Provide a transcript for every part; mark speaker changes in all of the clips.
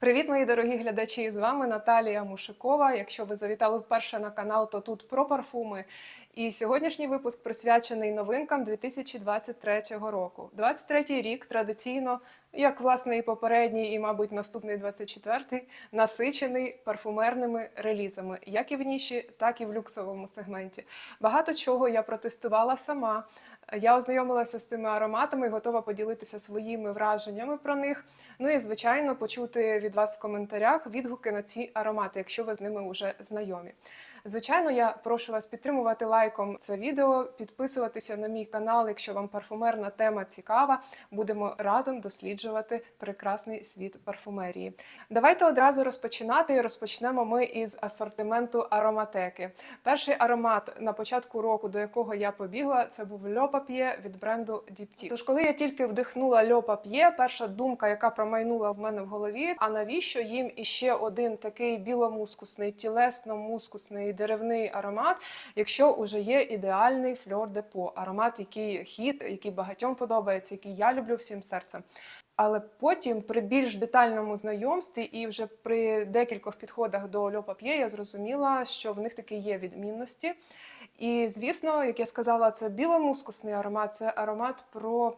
Speaker 1: Привіт, мої дорогі глядачі! З вами Наталія Мушикова. Якщо ви завітали вперше на канал, то тут про парфуми. І сьогоднішній випуск присвячений новинкам 2023 року. 23 рік традиційно, як власне і попередній, і, мабуть, наступний 24-й, насичений парфумерними релізами, як і в ніші, так і в люксовому сегменті. Багато чого я протестувала сама. Я ознайомилася з цими ароматами і готова поділитися своїми враженнями про них. Ну і звичайно, почути від вас в коментарях відгуки на ці аромати, якщо ви з ними вже знайомі. Звичайно, я прошу вас підтримувати лайком це відео, підписуватися на мій канал, якщо вам парфумерна тема цікава. Будемо разом досліджувати прекрасний світ парфумерії. Давайте одразу розпочинати. І Розпочнемо ми із асортименту ароматеки. Перший аромат на початку року, до якого я побігла, це був Le Papier від бренду Diptyque. Тож, коли я тільки вдихнула Le Papier, перша думка, яка промайнула в мене в голові, а навіщо їм іще один такий біломускусний, тілесно-мускусний деревний аромат, якщо уже є ідеальний фльор депо, аромат, який хіт, який багатьом подобається, який я люблю всім серцем. Але потім, при більш детальному знайомстві і вже при декількох підходах до Papier, я зрозуміла, що в них таки є відмінності. І, звісно, як я сказала, це біломускусний аромат, це аромат про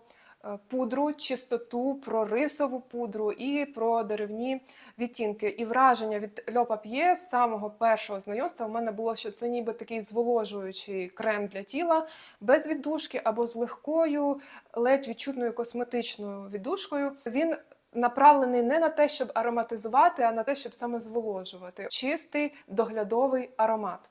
Speaker 1: пудру, чистоту, про рисову пудру і про деревні відтінки. І враження від Le Papier з самого першого знайомства у мене було, що це ніби такий зволожуючий крем для тіла, без віддушки або з легкою, ледь відчутною косметичною віддушкою. Він направлений не на те, щоб ароматизувати, а на те, щоб саме зволожувати. Чистий доглядовий аромат.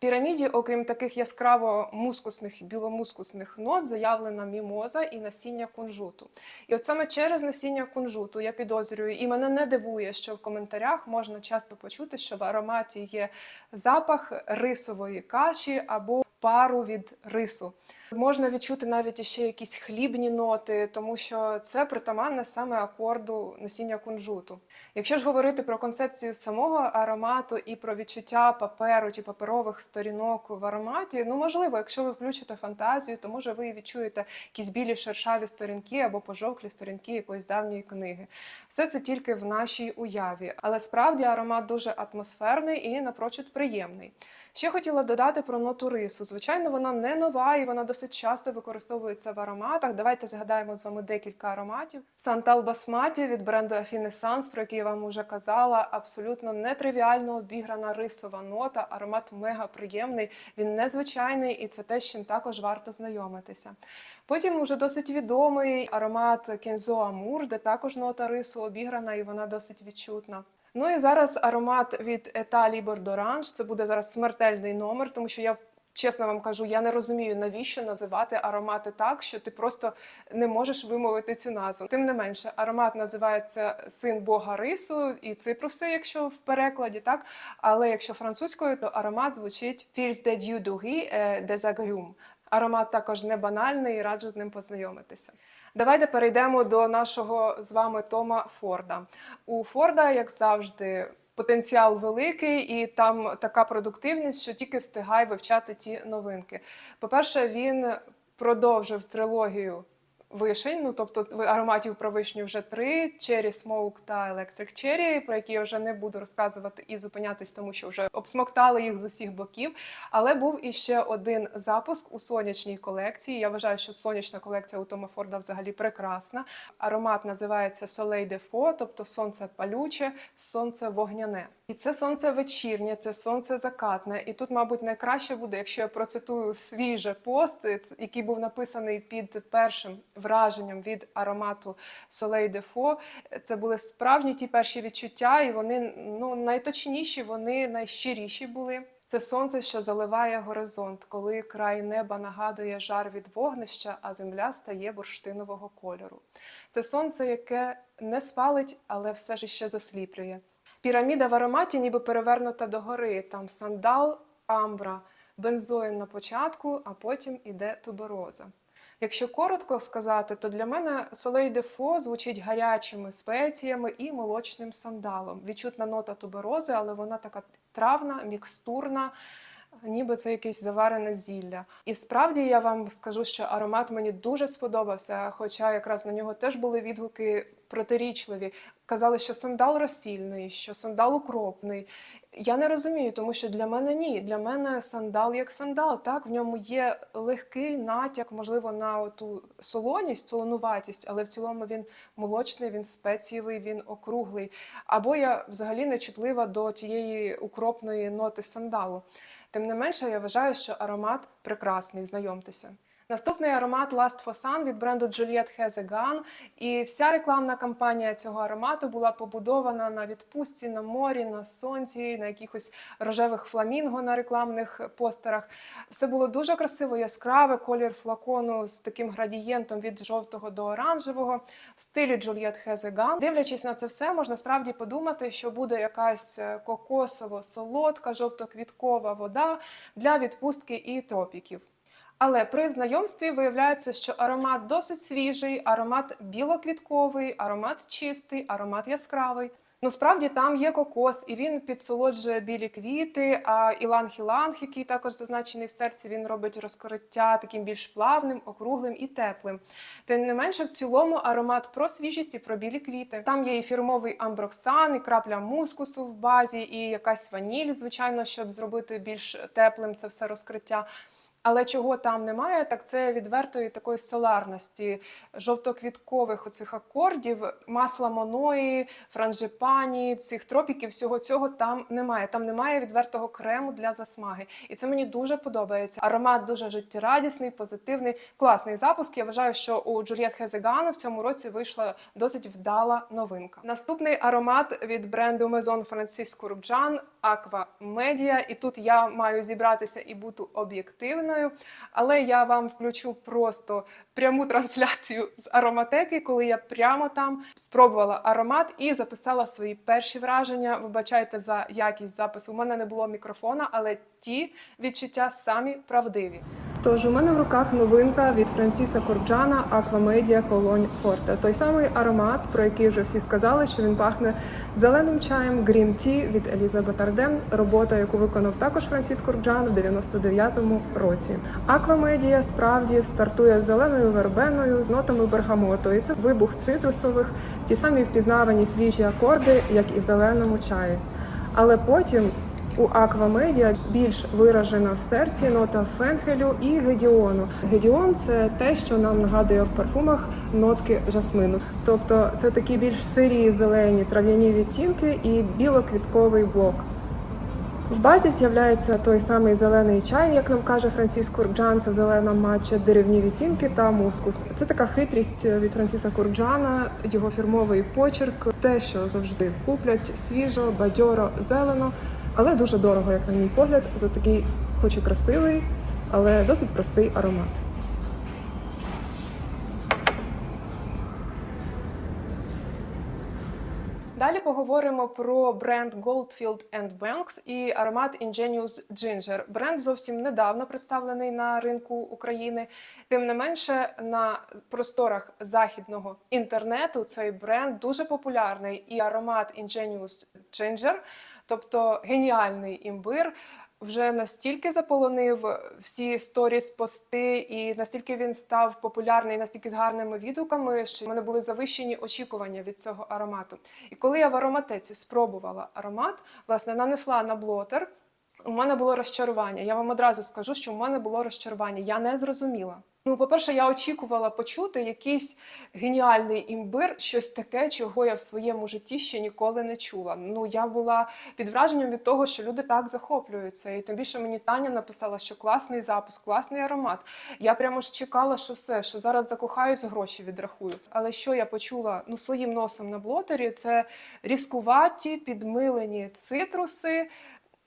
Speaker 1: Піраміді, окрім таких яскраво мускусних біломускусних нот, заявлена мімоза і насіння кунжуту. І от саме через насіння кунжуту я підозрюю, і мене не дивує, що в коментарях можна часто почути, що в ароматі є запах рисової каші або пару від рису. Можна відчути навіть ще якісь хлібні ноти, тому що це притаманне саме акорду насіння кунжуту. Якщо ж говорити про концепцію самого аромату і про відчуття паперу чи паперових сторінок в ароматі, ну можливо, якщо ви включите фантазію, то може ви відчуєте якісь білі шершаві сторінки або пожовклі сторінки якоїсь давньої книги. Все це тільки в нашій уяві, але справді аромат дуже атмосферний і напрочуд приємний. Ще хотіла додати про ноту рису. Звичайно, вона не нова і вона досить часто використовується в ароматах. Давайте згадаємо з вами декілька ароматів. Сантал Басматі від бренду Affinescence, про який я вам уже казала, абсолютно нетривіально обіграна рисова нота. Аромат мега приємний, він незвичайний і це те, з чим також варто знайомитися. Потім уже досить відомий аромат Кензо Амур, де також нота рису обіграна і вона досить відчутна. Ну і зараз аромат від Libre d'Orange. Це буде зараз смертельний номер, тому що я чесно вам кажу, я не розумію, навіщо називати аромати так, що ти просто не можеш вимовити цю назву. Тим не менше, аромат називається Син Бога рису і цитруси, якщо в перекладі, так. Але якщо французькою, то аромат звучить Fils de Dieu Doury des Agrumes. Аромат також не банальний і раджу з ним познайомитися. Давайте перейдемо до нашого з вами Тома Форда. У Форда, як завжди, потенціал великий, і там така продуктивність, що тільки встигає вивчати ті новинки. По-перше, він продовжив трилогію. Вишень, ну тобто ароматів про вишню вже три: Cherry Smoke та Electric Cherry, про які я вже не буду розказувати і зупинятись, тому що вже обсмоктали їх з усіх боків. Але був іще один запуск у сонячній колекції. Я вважаю, що сонячна колекція у Тома Форда взагалі прекрасна. Аромат називається Soleil de Faux, тобто сонце палюче, сонце вогняне. І це сонце вечірнє, це сонце закатне. І тут, мабуть, найкраще буде, якщо я процитую свіже пост, який був написаний під першим враженням від аромату de Faux. Це були справжні ті перші відчуття, і вони ну найточніші, вони найщиріші були. Це сонце, що заливає горизонт, коли край неба нагадує жар від вогнища, а земля стає бурштинового кольору. Це сонце, яке не спалить, але все ж іще засліплює. Піраміда в ароматі ніби перевернута догори. Там сандал, амбра, бензоїн на початку, а потім іде тубероза. Якщо коротко сказати, то для мене солей дефо звучить гарячими спеціями і молочним сандалом. Відчутна нота туберози, але вона така травна, мікстурна, ніби це якесь заварене зілля. І справді я вам скажу, що аромат мені дуже сподобався, хоча якраз на нього теж були відгуки протирічливі. Казали, що сандал розсільний, що сандал укропний. Я не розумію, тому що для мене ні. Для мене сандал як сандал. Так, в ньому є легкий натяк, можливо, на ту солоність, солонуватість, але в цілому він молочний, він спецієвий, він округлий. Або я взагалі не чутлива до тієї укропної ноти сандалу. Тим не менше, я вважаю, що аромат прекрасний. Знайомтеся. Наступний аромат Last for Sun від бренду Juliet Has a Gun. І вся рекламна кампанія цього аромату була побудована на відпустці, на морі, на сонці, на якихось рожевих фламінго на рекламних постерах. Все було дуже красиво, яскраве, колір флакону з таким градієнтом від жовтого до оранжевого в стилі Juliet Has a Gun. Дивлячись на це все, можна справді подумати, що буде якась е, кокосово-солодка, жовтоквіткова вода для відпустки і тропіків. Але при знайомстві виявляється, що аромат досить свіжий, аромат білоквітковий, аромат чистий, аромат яскравий. Ну, справді там є кокос, і він підсолоджує білі квіти. А іланг-іланг, який також зазначений в серці, він робить розкриття таким більш плавним, округлим і теплим. Тим не менше, в цілому аромат про свіжість і про білі квіти. Там є і фірмовий амброксан, і крапля мускусу в базі, і якась ваніль, звичайно, щоб зробити більш теплим це все розкриття. Але чого там немає, так це відвертої такої соларності, жовтоквіткових оцих акордів, масла моної, франжипані, цих тропіків, всього цього там немає. Там немає відвертого крему для засмаги. І це мені дуже подобається. Аромат дуже життєрадісний, позитивний, класний запуск. Я вважаю, що у Джульєт Хезегано в цьому році вийшла досить вдала новинка. Наступний аромат від бренду Maison Francisco Rujan Aqua Media. І тут я маю зібратися і бути об'єктивною, але я вам включу просто пряму трансляцію з ароматеки, коли я прямо там спробувала аромат і записала свої перші враження. Вибачайте за якість запису. У мене не було мікрофона, але ті відчуття самі правдиві. Тож у мене в руках новинка від Франсіса Корджана Aquamedia Cologne Forte. Той самий аромат, про який вже всі сказали, що він пахне зеленим чаєм Green Tea від Елізабет Арден, робота, яку виконав також Франсіс Корджан у 99-му році. Аквамедія справді стартує з зеленою вербеною, з нотами бергамоту. І це вибух цитрусових, ті самі впізнавані свіжі акорди, як і в зеленому чаї. Але потім у Аквамедіа більш виражена в серці нота фенхелю і гедіону. Гедіон це те, що нам нагадує в парфумах нотки жасмину. Тобто це такі більш сирі, зелені трав'яні відтінки і білоквітковий блок. В базі з'являється той самий зелений чай, як нам каже Франсіс Курджан, це зелена матча, деревні відтінки та мускус. Це така хитрість від Франсіса Курджана, його фірмовий почерк, те, що завжди куплять свіжо, бадьоро, зелено, але дуже дорого, як на мій погляд, за такий, хоч і красивий, але досить простий аромат. Далі поговоримо про бренд Goldfield Banks і аромат Ingenious Ginger. Бренд зовсім недавно представлений на ринку України. Тим не менше, на просторах західного інтернету цей бренд дуже популярний. І аромат Ingenious Ginger, тобто геніальний імбир, вже настільки заполонив всі сторіс, пости, і настільки він став популярний, настільки з гарними відгуками, що в мене були завищені очікування від цього аромату. І коли я в ароматеці спробувала аромат, власне, нанесла на блотер. У мене було розчарування. Я вам одразу скажу, що в мене було розчарування. Я не зрозуміла. Ну, по-перше, я очікувала почути якийсь геніальний імбир, щось таке, чого я в своєму житті ще ніколи не чула. Ну, я була під враженням від того, що люди так захоплюються. І тим більше мені Таня написала, що класний запуск, класний аромат. Я прямо ж чекала, що все, що зараз закохаюсь, гроші відрахую. Але що я почула ну, своїм носом на блотері, це різкуваті, підмилені цитруси.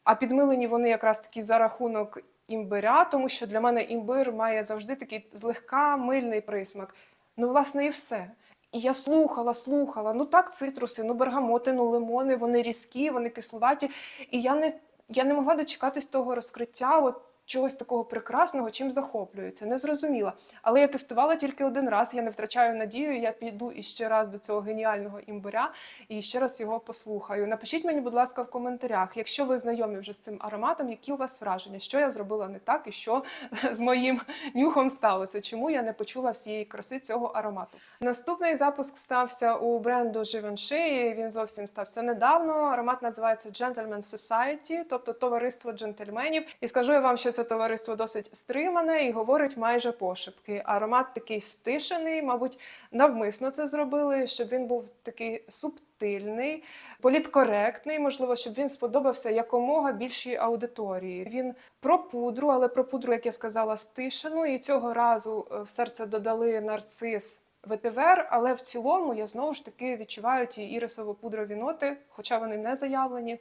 Speaker 1: А підмилені вони якраз такі за рахунок імбиря, тому що для мене імбир має завжди такий злегка мильний присмак. Ну, власне, і все. І я слухала, слухала. Ну так, цитруси, ну бергамоти, ну лимони, вони різкі, вони кисловаті. І я не, я не могла дочекатись того розкриття. От чогось такого прекрасного, чим захоплюються. Не зрозуміла. Але я тестувала тільки один раз. Я не втрачаю надію. Я піду іще раз до цього геніального імбиря і ще раз його послухаю. Напишіть мені, будь ласка, в коментарях, якщо ви знайомі вже з цим ароматом, які у вас враження, що я зробила не так і що з моїм нюхом сталося. Чому я не почула всієї краси цього аромату? Наступний запуск стався у бренду Givenchy, Він зовсім стався недавно. Аромат називається Gentleman Society, тобто товариство джентльменів. І скажу я вам, що це товариство досить стримане і говорить майже пошепки. Аромат такий стишений, мабуть, навмисно це зробили, щоб він був такий субтильний, політкоректний, можливо, щоб він сподобався якомога більшій аудиторії. Він про пудру, але про пудру, як я сказала, стишену. І цього разу е, в серце додали нарцис. ветивер, але в цілому я знову ж таки відчуваю ті ірисово-пудрові ноти, хоча вони не заявлені.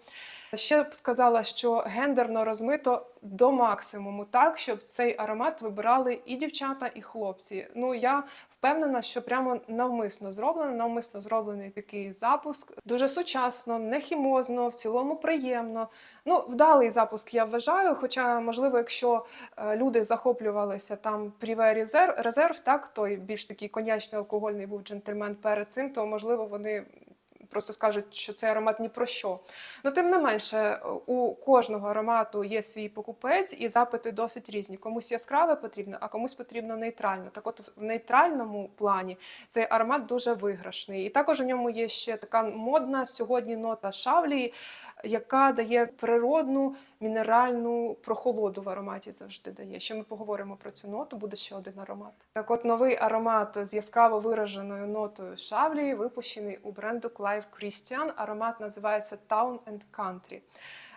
Speaker 1: Ще б сказала, що гендерно розмито до максимуму, так щоб цей аромат вибирали і дівчата, і хлопці. Ну я впевнена, що прямо навмисно зроблено, навмисно зроблений такий запуск. Дуже сучасно, не хімозно, в цілому приємно. Ну, вдалий запуск я вважаю. Хоча, можливо, якщо е, люди захоплювалися там Пріве резерв, резерв, так той більш такий конячний алкогольний був джентльмен перед цим, то можливо вони просто скажуть, що цей аромат ні про що. Ну, тим не менше, у кожного аромату є свій покупець, і запити досить різні. Комусь яскраве потрібно, а комусь потрібно нейтрально. Так от в нейтральному плані цей аромат дуже виграшний. І також у ньому є ще така модна сьогодні нота шавлії, яка дає природну мінеральну прохолоду в ароматі завжди дає. Ще ми поговоримо про цю ноту, буде ще один аромат. Так от новий аромат з яскраво вираженою нотою шавлії випущений у бренду Clive Christian. Аромат називається Town and Country.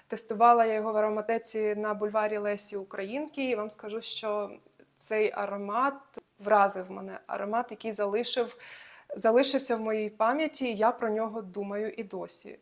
Speaker 1: Тестувала я його в ароматеці на бульварі Лесі Українки, і вам скажу, що цей аромат вразив мене. Аромат, який залишив, залишився в моїй пам'яті, і я про нього думаю і досі.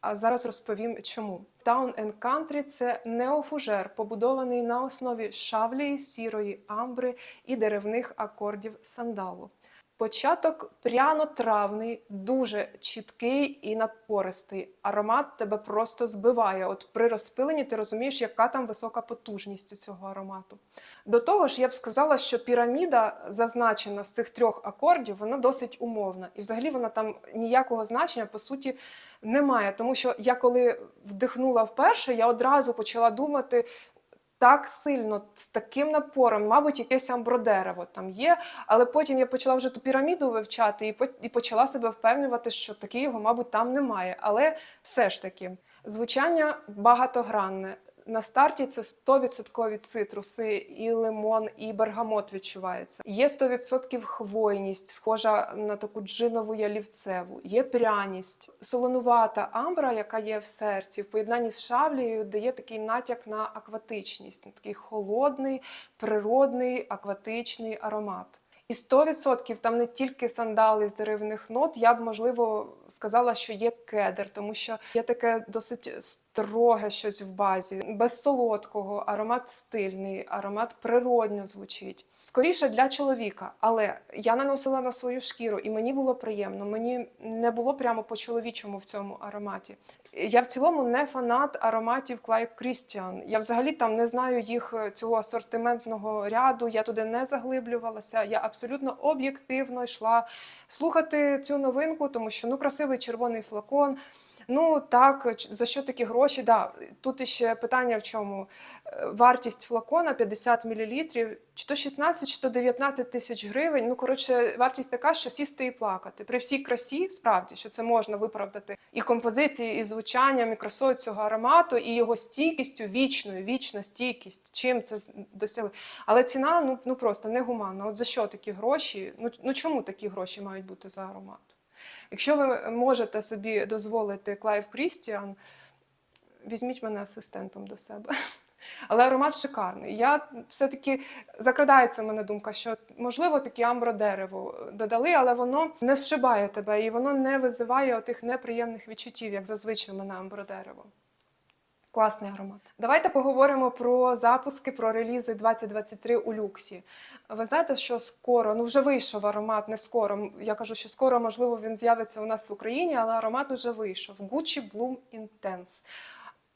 Speaker 1: А зараз розповім чому. Town and Country – це неофужер, побудований на основі шавлії, сірої амбри і деревних акордів сандалу. Початок пряно-травний, дуже чіткий і напористий. Аромат тебе просто збиває. От при розпиленні ти розумієш, яка там висока потужність у цього аромату. До того ж, я б сказала, що піраміда, зазначена з цих трьох акордів, вона досить умовна. І взагалі вона там ніякого значення, по суті, немає. Тому що я коли вдихнула вперше, я одразу почала думати, так сильно, з таким напором, мабуть, якесь амбродерево там є. Але потім я почала вже ту піраміду вивчати і і почала себе впевнювати, що таки його, мабуть, там немає. Але все ж таки, звучання багатогранне. На старті це 100% цитруси, і лимон, і бергамот відчувається. Є 100% хвойність, схожа на таку джинову ялівцеву. Є пряність, солонувата амбра, яка є в серці, в поєднанні з шавлею дає такий натяк на акватичність, на такий холодний, природний акватичний аромат. І 100% там не тільки сандали з деревних нот, я б можливо сказала, що є кедр, тому що є таке досить строге щось в базі, без солодкого, аромат стильний, аромат природньо звучить. Скоріше для чоловіка, але я наносила на свою шкіру, і мені було приємно. Мені не було прямо по-чоловічому в цьому ароматі. Я в цілому не фанат ароматів Clive Christian. Я взагалі там не знаю їх е, цього асортиментного ряду. Я туди не заглиблювалася. Я абсолютно об'єктивно йшла слухати цю новинку, тому що ну красивий червоний флакон. Ну так, за що такі гроші? Да, тут іще питання в чому Е, вартість флакона 50 мл, чи то 16, чи то 19 тисяч гривень. Ну коротше, вартість така, що сісти і плакати. При всій красі, справді, що це можна виправдати і композиції, і звучанням, і красою цього аромату, і його стійкістю, вічною, вічна стійкість. Чим це досягли? Але ціна ну, ну просто негуманна. От за що такі гроші? Ну, ну чому такі гроші мають бути за аромат? Якщо ви можете собі дозволити Клайв Крістіан, візьміть мене асистентом до себе. Але аромат шикарний. Я все-таки закрадається в мене думка, що можливо таке амбродерево додали, але воно не зшибає тебе і воно не визиває отих неприємних відчуттів, як зазвичай мене амбродерево. Класний аромат. Давайте поговоримо про запуски, про релізи 2023 у люксі. Ви знаєте, що скоро, ну вже вийшов аромат, не скоро. Я кажу, що скоро, можливо, він з'явиться у нас в Україні, але аромат уже вийшов. Gucci Bloom Intense.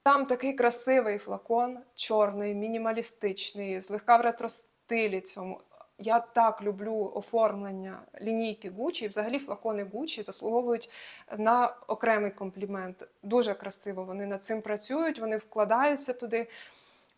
Speaker 1: Там такий красивий флакон, чорний, мінімалістичний, злегка в ретро-стилі цьому. Я так люблю оформлення лінійки Gucci. Взагалі флакони Gucci заслуговують на окремий комплімент. Дуже красиво вони над цим працюють, вони вкладаються туди.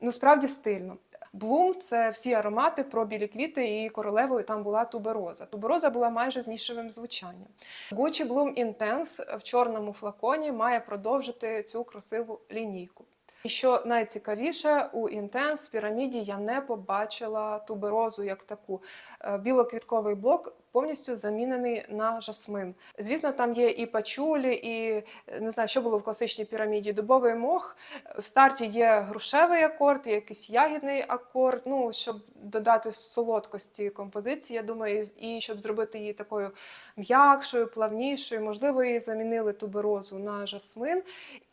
Speaker 1: Ну, справді стильно. Блум це всі аромати про білі квіти і королевою там була тубероза. Тубероза була майже з нішевим звучанням. Gucci Bloom Intense в чорному флаконі має продовжити цю красиву лінійку. І що найцікавіше, у Intense в піраміді я не побачила туберозу як таку. Е, Білоквітковий блок повністю замінений на жасмин. Звісно, там є і пачулі, і е, не знаю, що було в класичній піраміді. Дубовий мох. В старті є грушевий акорд, є якийсь ягідний акорд. Ну, щоб додати солодкості композиції, я думаю, і щоб зробити її такою м'якшою, плавнішою. Можливо, її замінили туберозу на жасмин.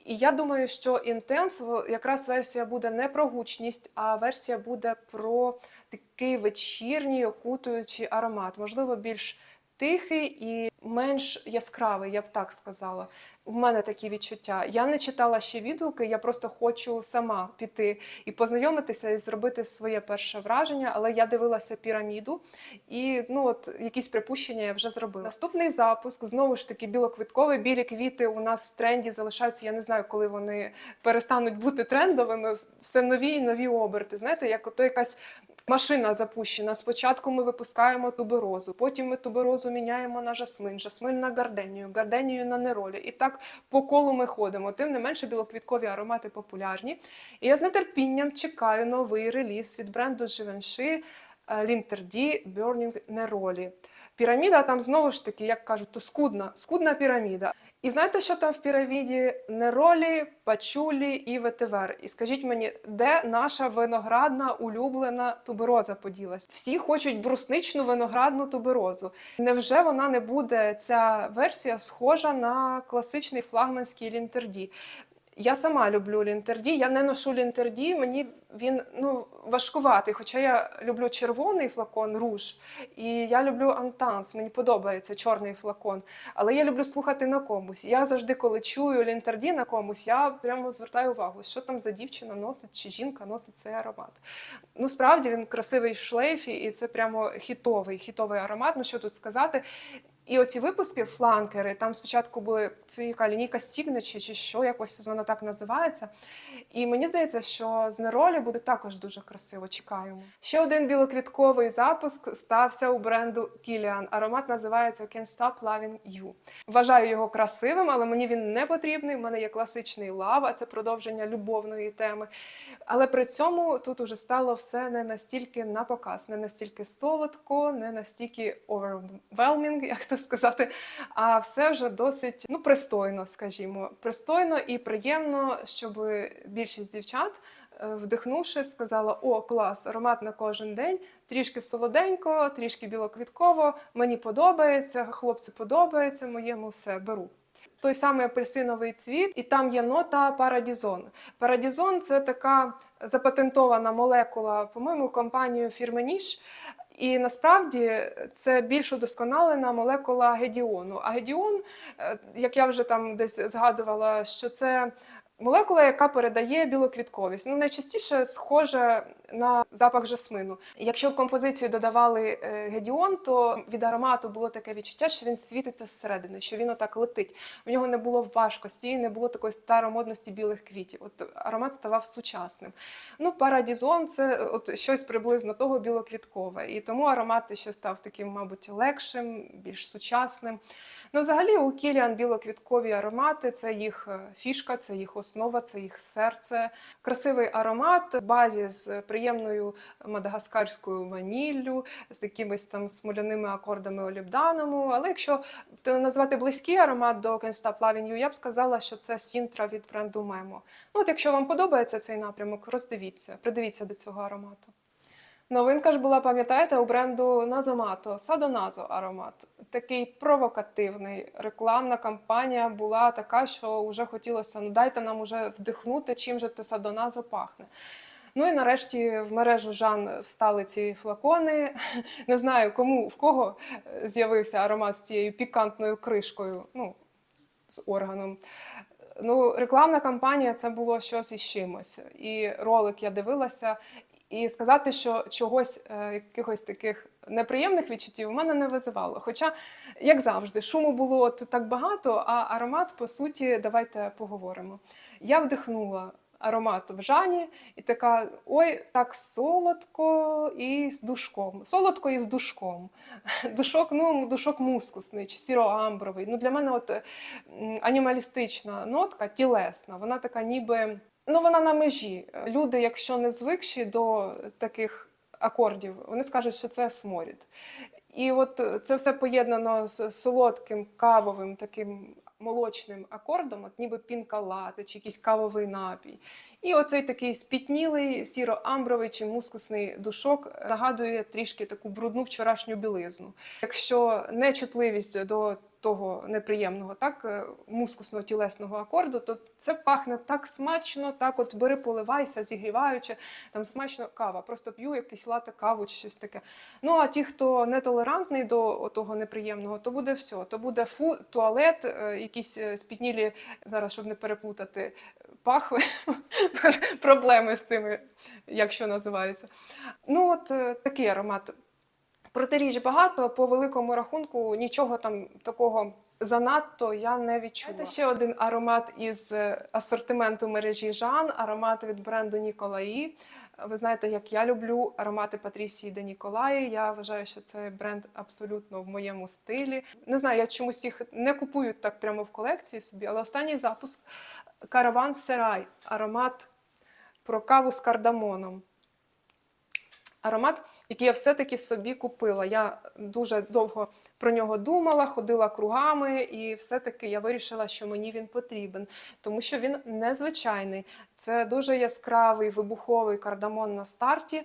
Speaker 1: І я думаю, що інтенс якраз версія буде не про гучність, а версія буде про такий вечірній окутуючий аромат. Можливо, більш тихий і менш яскравий, я б так сказала. У мене такі відчуття. Я не читала ще відгуки, я просто хочу сама піти і познайомитися і зробити своє перше враження. Але я дивилася піраміду, і ну от якісь припущення я вже зробила. Наступний запуск знову ж таки білоквітковий. Білі квіти у нас в тренді залишаються. Я не знаю, коли вони перестануть бути трендовими. Все нові і нові оберти. Знаєте, як ото якась. Машина запущена. Спочатку ми випускаємо туберозу, потім ми туберозу міняємо на жасмин, жасмин на гарденію, гарденію на неролі. І так по колу ми ходимо. Тим не менше, білоквіткові аромати популярні. І я з нетерпінням чекаю новий реліз від бренду Givenchy Лінтерді Burning Neroli. Піраміда там знову ж таки, як кажуть, то скудна, скудна піраміда. І знаєте, що там в піраміді? Неролі, пачулі і ветивер. І скажіть мені, де наша виноградна улюблена тубероза поділась? Всі хочуть брусничну виноградну туберозу. Невже вона не буде ця версія схожа на класичний флагманський лінтерді? Я сама люблю лінтерді. Я не ношу лінтерді, мені він ну важкуватий. Хоча я люблю червоний флакон руж, і я люблю антанс. Мені подобається чорний флакон. Але я люблю слухати на комусь. Я завжди, коли чую лінтерді на комусь, я прямо звертаю увагу, що там за дівчина носить чи жінка носить цей аромат. Ну справді він красивий в шлейфі, і це прямо хітовий, хітовий аромат. Ну що тут сказати? І оці випуски фланкери, там спочатку були це яка лінійка Signature, чи що якось вона так називається. І мені здається, що з неролі буде також дуже красиво. Чекаємо. Ще один білоквітковий запуск стався у бренду Kilian. Аромат називається Can't Stop Loving You. Вважаю його красивим, але мені він не потрібний. У мене є класичний лава, це продовження любовної теми. Але при цьому тут уже стало все не настільки на показ, не настільки солодко, не настільки overwhelming, як то сказати, а все вже досить ну, пристойно, скажімо. Пристойно і приємно, щоб більшість дівчат, е, вдихнувши, сказала: О, клас, аромат на кожен день, трішки солоденько, трішки білоквітково, мені подобається, хлопці подобається, моєму все беру. Той самий апельсиновий цвіт, і там є нота парадізон. Парадізон це така запатентована молекула, по-моєму, компанією Фірменіш. І насправді це більш удосконалена молекула гедіону. А гедіон, е, як я вже там десь згадувала, що це молекула, яка передає білоквітковість. Ну, найчастіше схоже на запах жасмину. Якщо в композицію додавали е, гедіон, то від аромату було таке відчуття, що він світиться зсередини, що він отак летить. В нього не було важкості, не було такої старомодності білих квітів. От аромат ставав сучасним. Ну, парадізон це от щось приблизно того білоквіткове. І тому аромат ще став таким, мабуть, легшим, більш сучасним. Ну, взагалі, у Кіліан білоквіткові аромати це їх е, фішка, це їх основа, це їх серце. Красивий аромат в базі з приємною мадагаскарською ваніллю, з якимись там смоляними акордами олібданому. Але якщо назвати близький аромат до Can't Stop я б сказала, що це Сінтра від бренду Мемо. Ну, от якщо вам подобається цей напрямок, роздивіться, придивіться до цього аромату. Новинка ж була, пам'ятаєте, у бренду Назомато, Садоназо аромат. Такий провокативний. Рекламна кампанія була така, що вже хотілося, ну дайте нам уже вдихнути, чим же те Садоназо пахне. Ну і нарешті в мережу Жан встали ці флакони. Не знаю, кому в кого з'явився аромат з цією пікантною кришкою, ну, з органом. Ну, рекламна кампанія це було щось із чимось. І ролик я дивилася, і сказати, що чогось, е, якихось таких неприємних відчуттів у мене не визивало. Хоча, як завжди, шуму було от так багато, а аромат, по суті, давайте поговоримо. Я вдихнула аромат в Жані і така: ой, так солодко і з душком. Солодко і з душком. Душок, ну, душок мускусний чи сіроамбровий. Ну, для мене от анімалістична нотка, тілесна, вона така ніби. Ну, вона на межі. Люди, якщо не звикші до таких акордів, вони скажуть, що це сморід. І от це все поєднано з солодким кавовим таким молочним акордом, от ніби пінкалати чи якийсь кавовий напій. І оцей такий спітнілий, сіро-амбровий чи мускусний душок нагадує трішки таку брудну вчорашню білизну. Якщо нечутливість до того неприємного, так е, мускусного тілесного акорду, то це пахне так смачно, так от бери, поливайся, зігріваючи, там смачно кава. Просто п'ю якийсь лате каву чи щось таке. Ну а ті, хто нетолерантний до того неприємного, то буде все. То буде фу, туалет, е, якісь е, спітнілі зараз, щоб не переплутати. Пахви, проблеми з цими, якщо називається. Ну, от такий аромат. Протиріч багато, по великому рахунку нічого там такого занадто я не відчула. Це ще один аромат із е, асортименту мережі Жан, аромат від бренду Ніколаї. Ви знаєте, як я люблю аромати Патрісії де Ніколаї. Я вважаю, що це бренд абсолютно в моєму стилі. Не знаю, я чомусь їх не купую так прямо в колекції собі, але останній запуск Караван Серай, аромат про каву з кардамоном. Аромат, який я все-таки собі купила. Я дуже довго про нього думала, ходила кругами, і все-таки я вирішила, що мені він потрібен, тому що він незвичайний. Це дуже яскравий вибуховий кардамон на старті,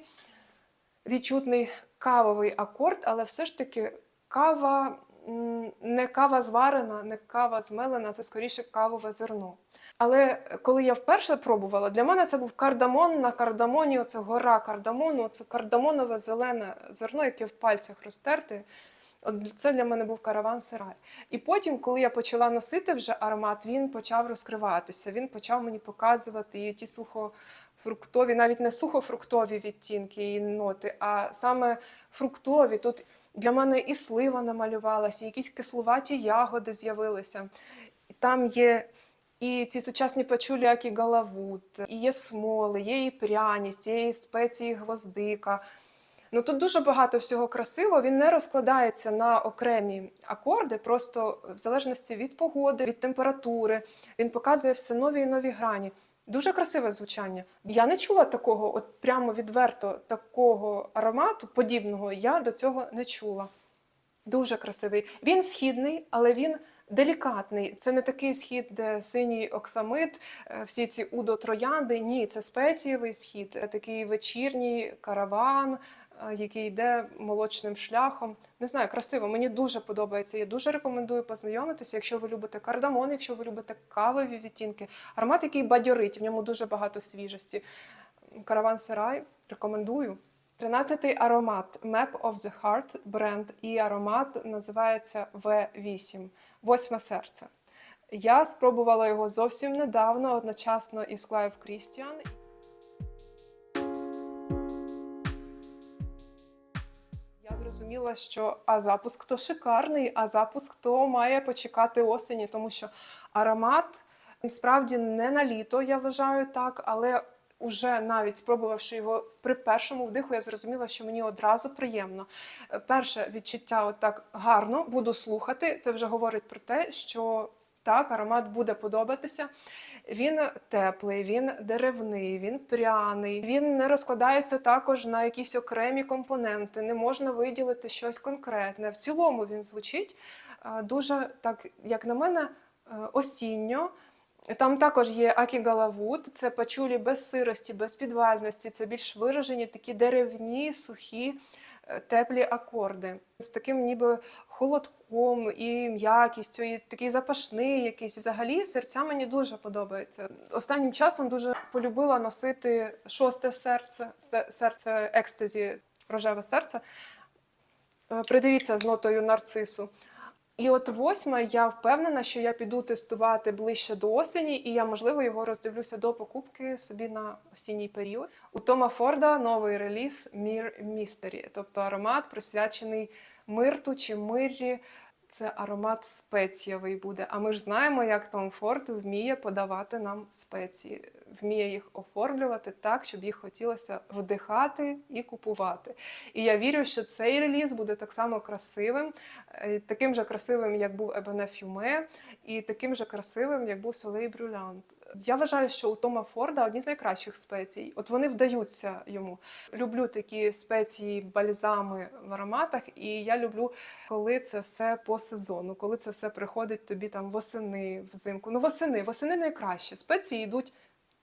Speaker 1: відчутний кавовий акорд, але все ж таки кава не кава зварена, не кава змелена, це скоріше кавове зерно. Але коли я вперше пробувала, для мене це був кардамон на кардамоні, оце гора кардамону, це кардамонове зелене зерно, яке в пальцях розтерте. От це для мене був караван сарай. І потім, коли я почала носити вже аромат, він почав розкриватися. Він почав мені показувати і ті сухофруктові, навіть не сухофруктові відтінки і ноти, а саме фруктові. Тут для мене і слива намалювалася, і якісь кислуваті ягоди з'явилися. І Там є і ці сучасні пачулі, як і галавут, і є смоли, є і пряність, є і спеції гвоздика. Ну тут дуже багато всього красивого. Він не розкладається на окремі акорди, просто в залежності від погоди, від температури. Він показує все нові і нові грані. Дуже красиве звучання. Я не чула такого, от прямо відверто такого аромату, подібного я до цього не чула. Дуже красивий. Він східний, але він делікатний. Це не такий схід, де синій оксамит, е, всі ці удо-троянди. Ні, це спецієвий схід, такий вечірній караван, е, який йде молочним шляхом. Не знаю, красиво. Мені дуже подобається. Я дуже рекомендую познайомитися, якщо ви любите кардамон, якщо ви любите кавові відтінки. Аромат, який бадьорить, в ньому дуже багато свіжості. Караван Сарай рекомендую. 13-й аромат Map of the Heart бренд, і аромат називається V8 Восьме серце. Я спробувала його зовсім недавно, одночасно із Clive Christian. Я зрозуміла, що а запуск то шикарний, а запуск то має почекати осені, тому що аромат справді не на літо, я вважаю так, але уже навіть спробувавши його при першому вдиху, я зрозуміла, що мені одразу приємно. Е, Перше відчуття, отак гарно, буду слухати. Це вже говорить про те, що так, аромат буде подобатися. Він теплий, він деревний, він пряний. Він не розкладається також на якісь окремі компоненти. Не можна виділити щось конкретне. В цілому він звучить е, дуже так, як на мене, е, осінньо. Там також є акігалавуд, це пачулі без сирості, без підвальності. Це більш виражені такі деревні, сухі, е, теплі акорди. З таким ніби холодком і м'якістю, і такий запашний якийсь. Взагалі серця мені дуже подобається. Останнім часом дуже полюбила носити шосте серце, серце екстазі, рожеве серце. Е, Придивіться з нотою нарцису. І от восьме, я впевнена, що я піду тестувати ближче до осені, і я, можливо, його роздивлюся до покупки собі на осінній період. У Тома Форда новий реліз Мір Містері, тобто аромат присвячений мирту чи миррі. Це аромат спецієвий буде. А ми ж знаємо, як Том Форд вміє подавати нам спеції, вміє їх оформлювати так, щоб їх хотілося вдихати і купувати. І я вірю, що цей реліз буде так само красивим, е, таким же красивим, як був Ебене Фюме, і таким же красивим, як був Солей Брюлянт. Я вважаю, що у Тома Форда одні з найкращих спецій. От вони вдаються йому. Люблю такі спеції, бальзами в ароматах, і я люблю, коли це все по сезону, коли це все приходить тобі там восени, взимку. Ну, восени, восени найкраще. Спеції йдуть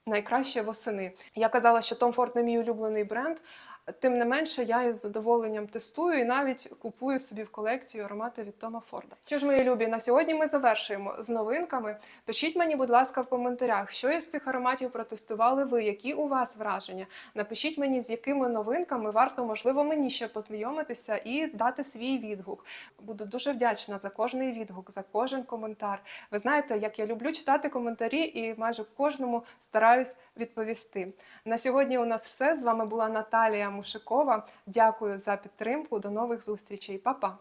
Speaker 1: найкраще восени. Я казала, що Том Форд не мій улюблений бренд. Тим не менше, я із задоволенням тестую і навіть купую собі в колекцію аромати від Тома Форда. Що ж, мої любі, на сьогодні ми завершуємо з новинками. Пишіть мені, будь ласка, в коментарях, що із цих ароматів протестували ви, які у вас враження. Напишіть мені, з якими новинками варто, можливо, мені ще познайомитися і дати свій відгук. Буду дуже вдячна за кожний відгук, за кожен коментар. Ви знаєте, як я люблю читати коментарі і майже кожному стараюсь відповісти. На сьогодні у нас все. З вами була Наталія Мушикова. Дякую за підтримку. До нових зустрічей. Па-па!